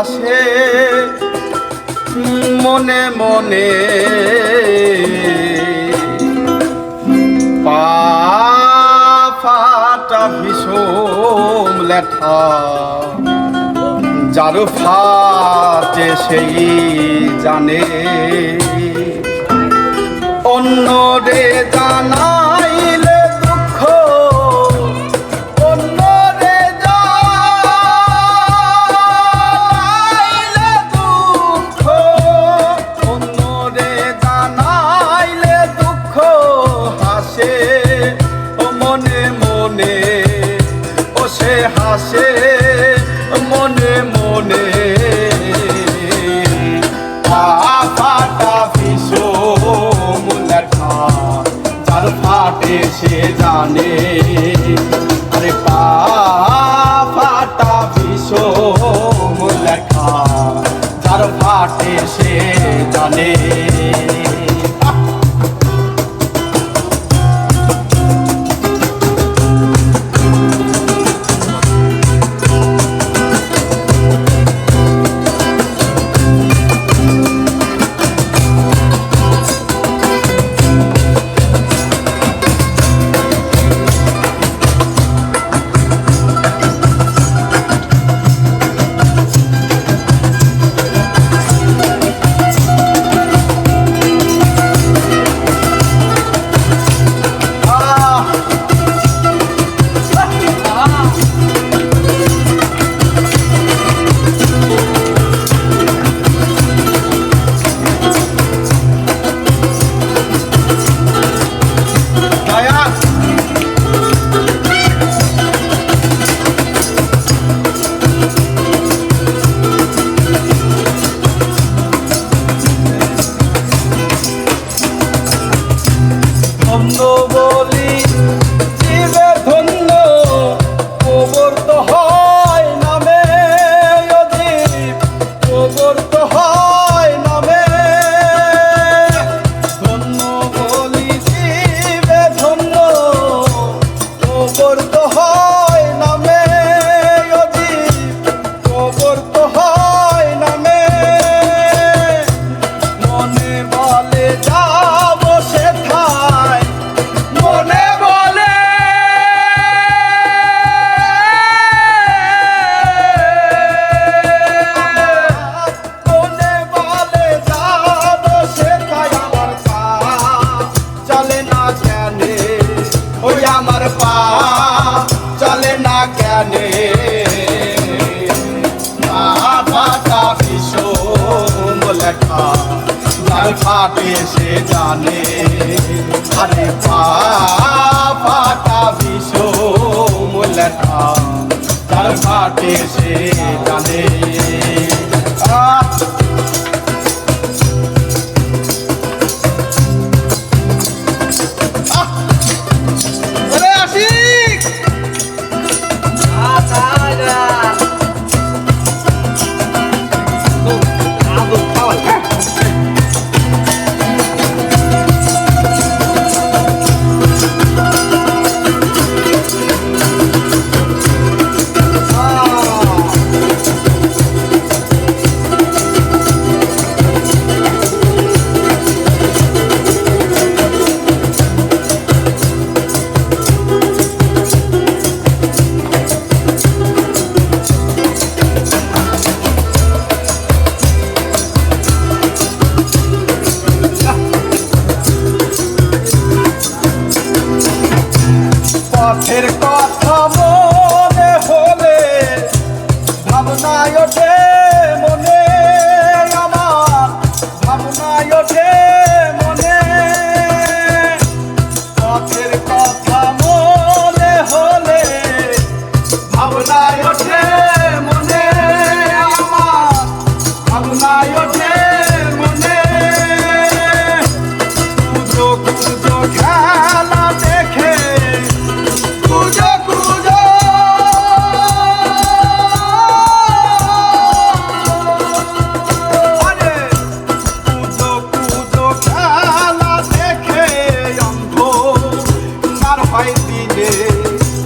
হাসে মনে মনে পা ফাটা ভীষণ লেঠা যার ফাটে সেই জানে। অন্য রে জানাইলে সে জানে। আরে পা ফাটা ভীষণ লেখা যার ফাটে সে জানে। চলে না কেনে? ওই আমার পা চলে না কেনে? ফাটা ভীষণ লেখা যার ফাটে সে জানে। আরে পা ফাটা ভীষণ লেখা যার ফাটে সে পথের কথা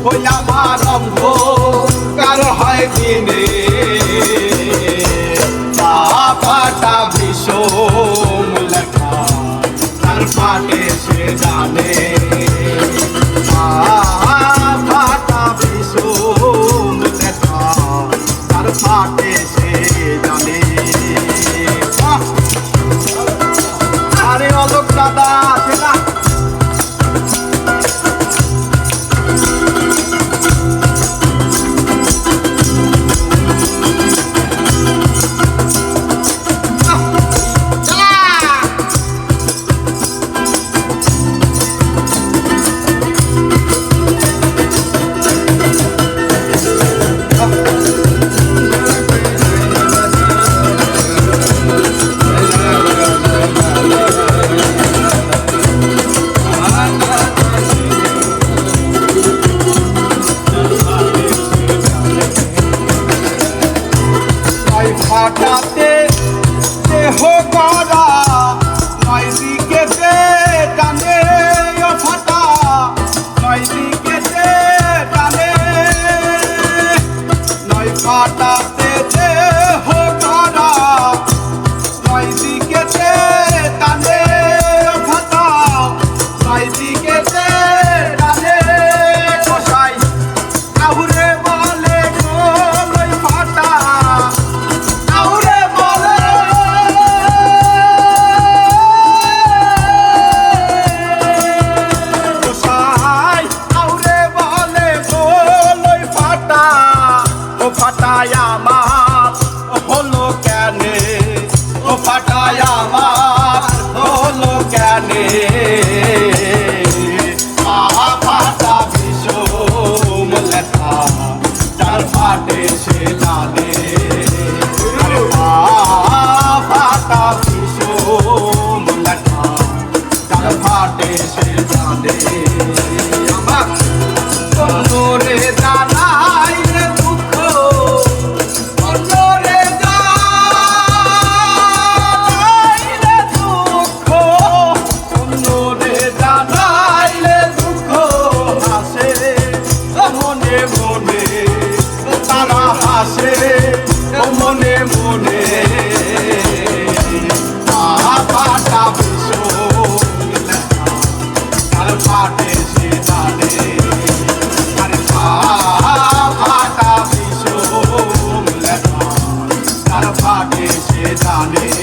ওই আমার অঙ্গ কারও হয় দিনে কাটাতে দেহ করা নয় দিকে টানে ফাটা নয় দিকে টানে। নয় ফাটাতে দেহ আমার হলো কেন? ও ফাটায় আমার sabe.